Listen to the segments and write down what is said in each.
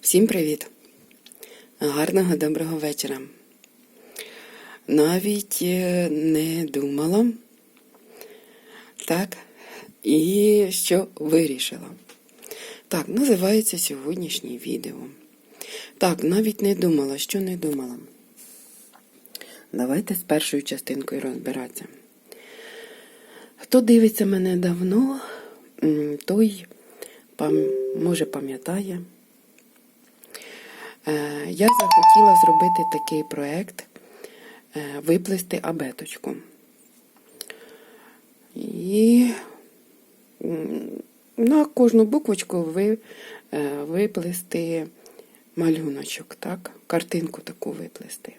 Всім привіт! Гарного доброго вечора. Навіть е, не думала, так, і що вирішила. Так, називається сьогоднішнє відео. Так, навіть не думала, що не думала. Давайте з першою частинкою розбиратися. Хто дивиться мене давно, той може пам'ятає. Е, Я захотіла зробити такий проєкт, е, виплести абеточку. І на кожну буквочку ви, е, виплести малюночок, так? картинку таку виплести.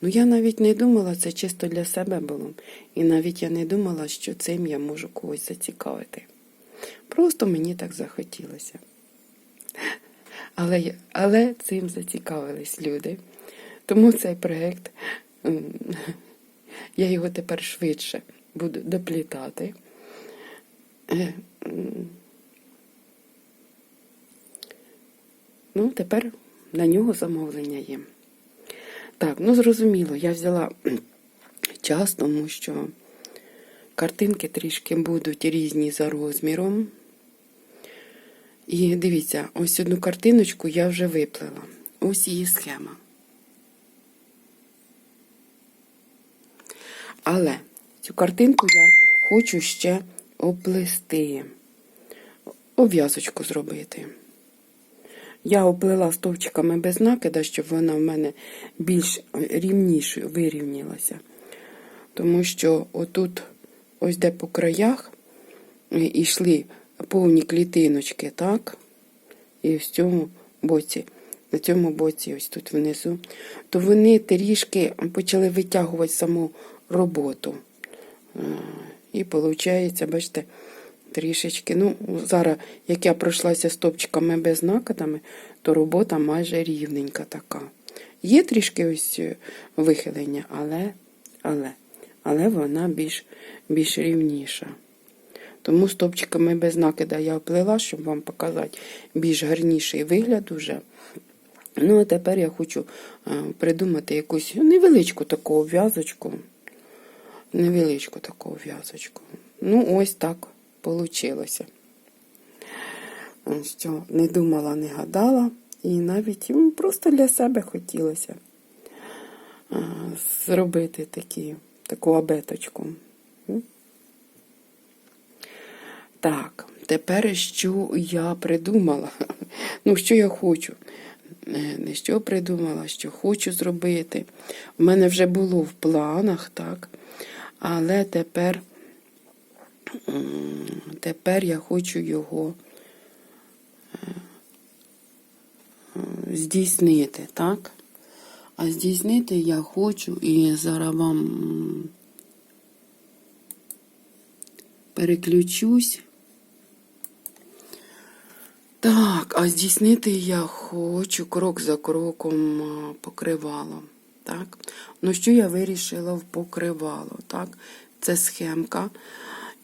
Ну, я навіть не думала, це чисто для себе було. І навіть я не думала, що цим я можу когось зацікавити. Просто мені так захотілося. Але, але цим зацікавились люди. Тому цей проєкт, я його тепер швидше буду доплітати. Е. Ну, тепер на нього замовлення є. Так, ну зрозуміло, я взяла час, тому що картинки трішки будуть різні за розміром. І дивіться, ось одну картиночку я вже виплела. Ось її схема. Але цю картинку я хочу ще оплести, обв'язочку зробити. Я оплела стовпчиками без накида, щоб вона в мене більш рівніше вирівнялася. Тому що отут, ось де по краях, е, йшли повні клітиночки, так? І в цьому боці, на цьому боці, ось тут внизу, то вони трішки почали витягувати саму роботу. Е, І виходить, бачите, трішечки. Ну, зараз, як я пройшлася стопчиками без накидами, то робота майже рівненька така. Є трішки ось е, вихилення, але, але, але вона більш, більш рівніша. Тому стопчиками без накида я оплела, щоб вам показати більш гарніший вигляд уже. Ну, а тепер я хочу е, придумати якусь невеличку таку в'язочку. Невеличку таку в'язочку. Ну, ось так вийшло. Що не думала, не гадала, і навіть просто для себе хотілося е, зробити такі, таку абеточку. Так, тепер що я придумала? Ну, що я хочу? Е, Не що придумала, що хочу зробити. У мене вже було в планах, так? Але тепер, тепер я хочу його е, здійснити, так? А здійснити я хочу і зараз вам переключусь. Так, а здійснити я хочу крок за кроком покривало. Так? Ну, що я вирішила в покривало? Так? Це схемка.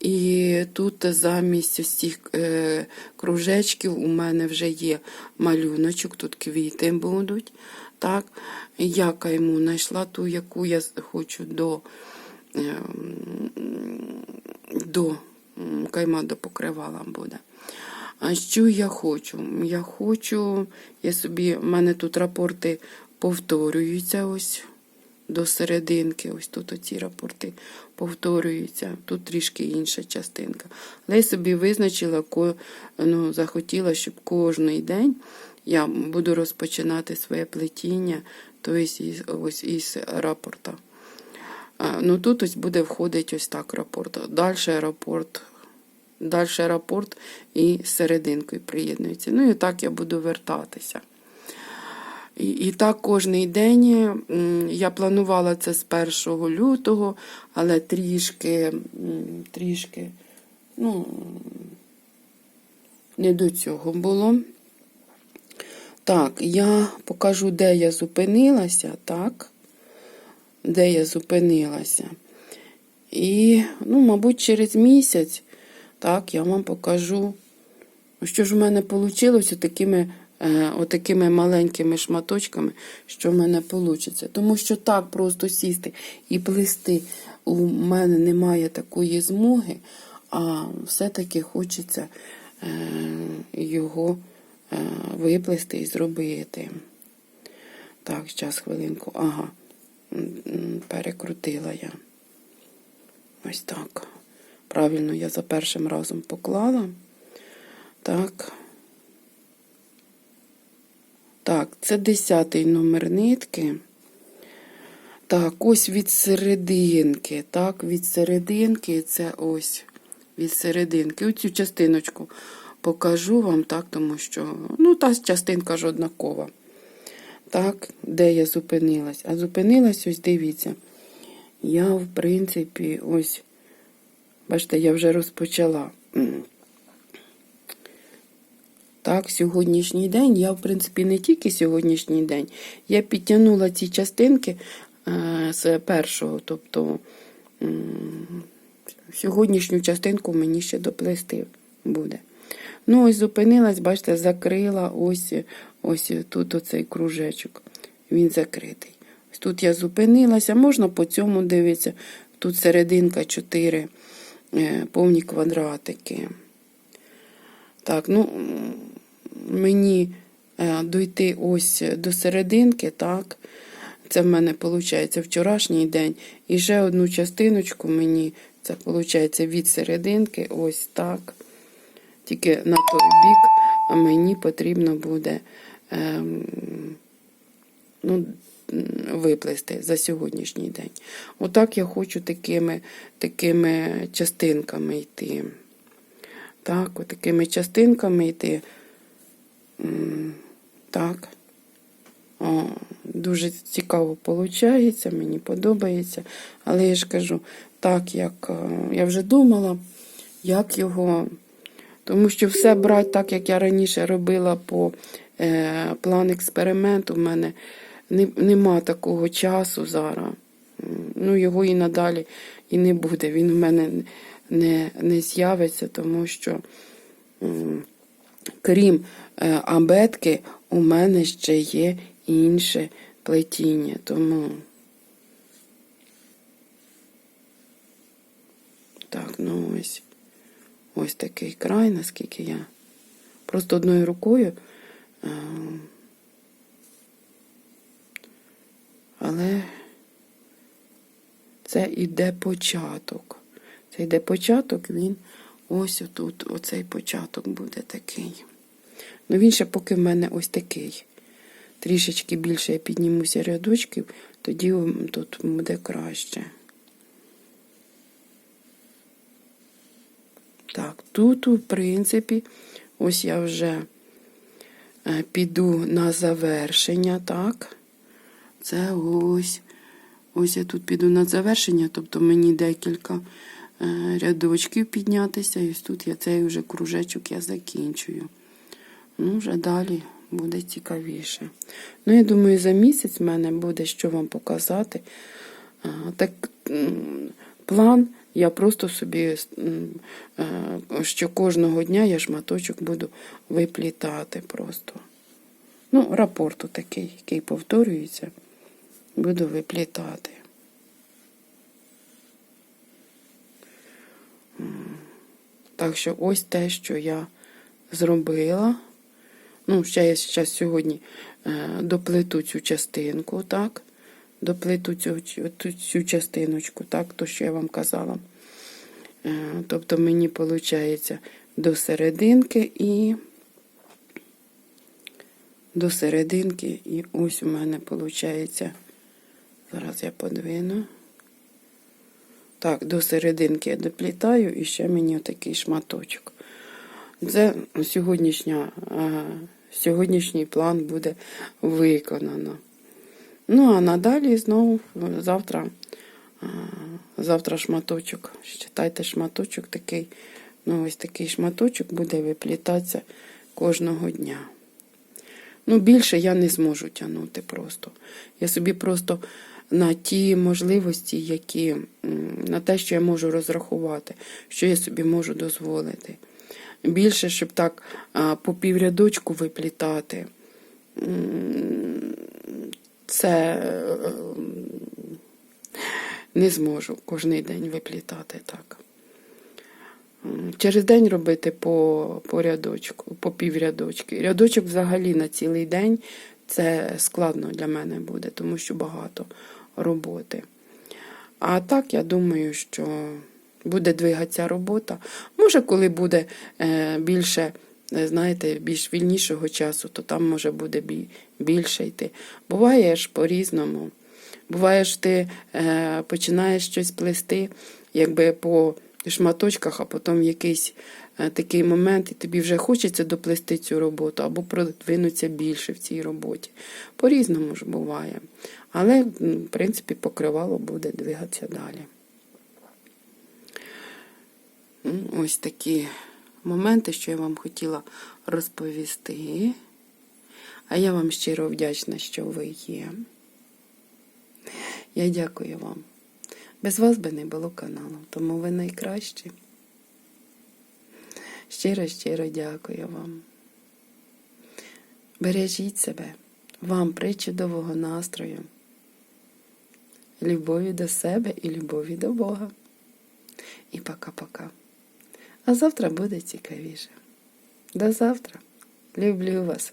І тут замість ось цих е, кружечків у мене вже є малюночок, тут квіти будуть. Так? Я кайму знайшла ту, яку я хочу до, е, до кайма до покривала буде. А що я хочу? Я хочу, я собі, в мене тут рапорти повторюються ось до серединки. Ось тут оці рапорти повторюються. Тут трішки інша частинка. Але я собі визначила, ну, захотіла, щоб кожний день я буду розпочинати своє плетіння, тобто із, ось із рапорта. Ну тут ось буде входити ось так рапорт. Далі рапорт Далі рапорт і серединкою приєднується. Ну і так я буду вертатися. І, і так кожний день я планувала це з 1 лютого, але трішки, трішки, ну, не до цього було. Так, я покажу, де я зупинилася, так, де я зупинилася. І, ну, мабуть, через місяць, так, я вам покажу, що ж в мене вийшло такими е, отакими маленькими шматочками, що в мене вийде. Тому що так просто сісти і плести у мене немає такої змоги, а все-таки хочеться е, його е, виплести і зробити. Так, зараз хвилинку. Ага, перекрутила я. Ось так. Правильно я за першим разом поклала. Так. Так, це десятий номер нитки. Так, ось від серединки. Так, від серединки це ось від серединки. Оцю частиночку покажу вам, так, тому що, ну, та частинка ж однакова. Так, де я зупинилась? А зупинилась, ось дивіться. Я, в принципі, ось, бачите, я вже розпочала. Так, сьогоднішній день, я, в принципі, не тільки сьогоднішній день, я підтягнула ці частинки е, з першого, тобто сьогоднішню частинку мені ще доплести буде. Ну, ось зупинилась, бачите, закрила ось, ось тут оцей кружечок. Він закритий. Тут я зупинилася, можна по цьому дивитися. Тут серединка 4 е, повні квадратики. Так, ну, мені е, дойти ось до серединки, так. Це в мене виходить вчорашній день. І ще одну частиночку мені, це виходить від серединки, ось так. Тільки на той бік мені потрібно буде ем, ну, виплести за сьогоднішній день. Отак я хочу такими, такими частинками йти. Так, такими частинками йти. Так. О, дуже цікаво виходить, мені подобається. Але я ж кажу, так як е, я вже думала, як його. Тому що все брати так, як я раніше робила по е, план експерименту, в мене не, нема такого часу зараз. Ну, його і надалі і не буде. Він в мене не, не з'явиться, тому що. Крім е, абетки, у мене ще є інше плетіння. Тому. Так, ну ось. Ось такий край, наскільки я. Просто одною рукою. е, Але це іде початок. Це йде початок, він ось отут, оцей початок буде такий. Ну він ще поки в мене ось такий. Трішечки більше я піднімуся рядочків, тоді тут буде краще. Так, тут, в принципі, ось я вже е, піду на завершення, так. Це ось. Ось я тут піду на завершення, тобто мені декілька е, рядочків піднятися, і ось тут я цей вже кружечок я закінчую. Ну, вже далі буде цікавіше. Ну, я думаю, за місяць в мене буде що вам показати. Так, план я просто собі, е, що кожного дня я шматочок буду виплітати просто. Ну, рапорту такий, який повторюється, буду виплітати. Так що ось те, що я зробила. Ну, ще я зараз сьогодні е, доплету цю частинку, так? Доплету цю, цю, частиночку, так, то, що я вам казала. Е, тобто мені виходить до серединки і до серединки, і ось у мене виходить. Зараз я подвину. Так, до серединки я доплітаю і ще мені отакий шматочок. Це сьогоднішня, сьогоднішній план буде виконано. Ну, а надалі знову завтра, завтра шматочок. Читайте шматочок такий. Ну, ось такий шматочок буде виплітатися кожного дня. Ну, більше я не зможу тягнути просто. Я собі просто на ті можливості, які, на те, що я можу розрахувати, що я собі можу дозволити. більше, щоб так по піврядочку виплітати. Це е, не зможу кожен день виплітати так. Через день робити по, по рядочку, по піврядочки. Рядочок взагалі на цілий день це складно для мене буде, тому що багато роботи. А так, я думаю, що буде двигатися робота. Може, коли буде е, більше, е, знаєте, більш вільнішого часу, то там може буде більше йти. Буває ж по-різному. Буває ж ти е, починаєш щось плести, якби по шматочках, а потім якийсь такий момент, і тобі вже хочеться доплести цю роботу або продвинутися більше в цій роботі. По-різному ж буває. Але, в принципі, покривало буде двигатися далі. Ось такі моменти, що я вам хотіла розповісти. А я вам щиро вдячна, що ви є. Я дякую вам. Без вас би не було каналу, тому ви найкращі. Щиро, щиро дякую вам. Бережіть себе, вам причудового настрою, любові до себе і любові до Бога. І пока-пока. А завтра буде цікавіше. До завтра. Люблю вас.